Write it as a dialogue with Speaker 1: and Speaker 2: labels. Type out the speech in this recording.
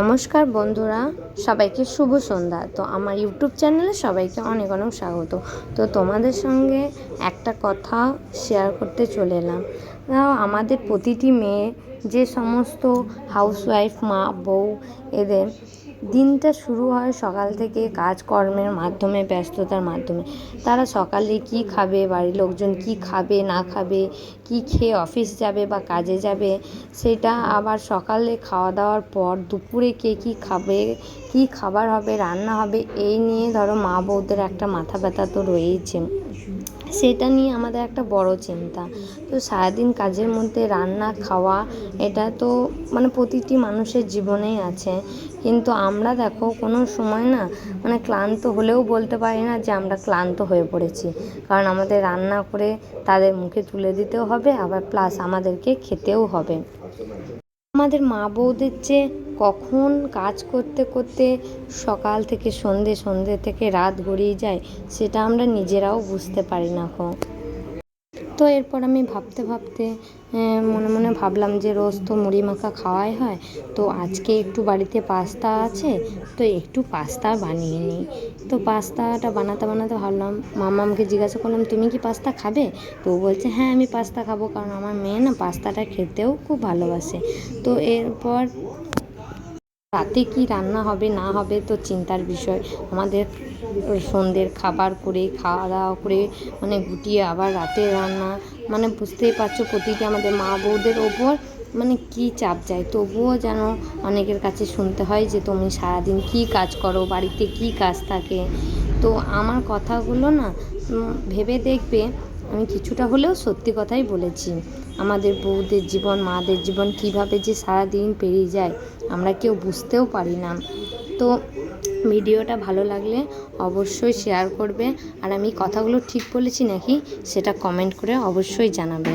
Speaker 1: নমস্কার বন্ধুরা, সবাইকে শুভ সন্ধ্যা। তো আমার ইউটিউব চ্যানেলে সবাইকে অনেক অনেক স্বাগত। তো তোমাদের সঙ্গে একটা কথা শেয়ার করতে চলে এলাম। আমাদের প্রতিটি মেয়ে যে সমস্ত হাউসওয়াইফ মা, বউ, এদের দিনটা শুরু হয় সকাল থেকে কাজকর্মের মাধ্যমে, ব্যস্ততার মাধ্যমে। তারা সকালে কী খাবে, বাড়ির লোকজন কী খাবে, না খাবে, কী খেয়ে অফিস যাবে বা কাজে যাবে, সেটা আবার সকালে খাওয়া দাওয়ার পর দুপুরে কে কী খাবে, কী খাবার হবে, রান্না হবে, এই নিয়ে ধরো মা বউদের একটা মাথা ব্যথা তো রয়েইছে। সেটা নিয়ে আমাদের একটা বড় চিন্তা। তো সারাদিন কাজের মধ্যে রান্না, খাওয়া, এটা তো মানে প্রতিটি মানুষের জীবনেই আছে। কিন্তু আমরা দেখো কোনো সময় না মানে ক্লান্ত হলেও বলতে পারি না যে আমরা ক্লান্ত হয়ে পড়েছি। কারণ আমাদের রান্না করে তাদের মুখে তুলে দিতেও হবে, আবার প্লাস আমাদেরকে খেতেও হবে। আমাদের মা বউদের যে কখন কাজ করতে করতে সকাল থেকে সন্ধে সন্ধে থেকে রাত গড়িয়ে যায়, সেটা আমরা নিজেরাও বুঝতে পারি না তো এরপর আমি ভাবতে ভাবতে মনে মনে ভাবলাম যে রোজ তো মুড়ি মাখা খাওয়াই হয়। তো আজকে একটু বাড়িতে পাস্তা আছে, তো একটু পাস্তা বানিয়ে নিই। তো পাস্তাটা বানাতে বানাতে ভাবলাম, মামামকে জিজ্ঞাসা করলাম, তুমি কি পাস্তা খাবে? তো বলছে হ্যাঁ আমি পাস্তা খাব, কারণ আমার মেয়ে না পাস্তাটা খেতেও খুব ভালোবাসে। তো এরপর রাতে কি রান্না হবে, না হবে তো চিন্তার বিষয়। আমাদের সন্ধ্যের খাবার করে খাওয়া দাওয়া করে মানে গুটিয়ে আবার রাতে রান্না। মানে বুঝতেই পারছ প্রতিটি আমাদের মা বউদের ওপর মানে কী চাপ যায়। তবুও যেন অনেকের কাছে শুনতে হয় যে, তুমি সারাদিন কী কাজ করো? বাড়িতে কী কাজ থাকে? তো আমার কথাগুলো না ভেবে দেখবে আমি কিছুটা হলেও সত্যি কথাই বলেছি। আমাদের বউদের জীবন, মাদের জীবন কীভাবে যে সারা দিন পেরিয়ে যায়, আমরা কেউ বুঝতেও পারি না। তো ভিডিওটা ভালো লাগলে অবশ্যই শেয়ার করবে। আর আমি কথাগুলো ঠিক বলেছি নাকি, সেটা কমেন্ট করে অবশ্যই জানাবে।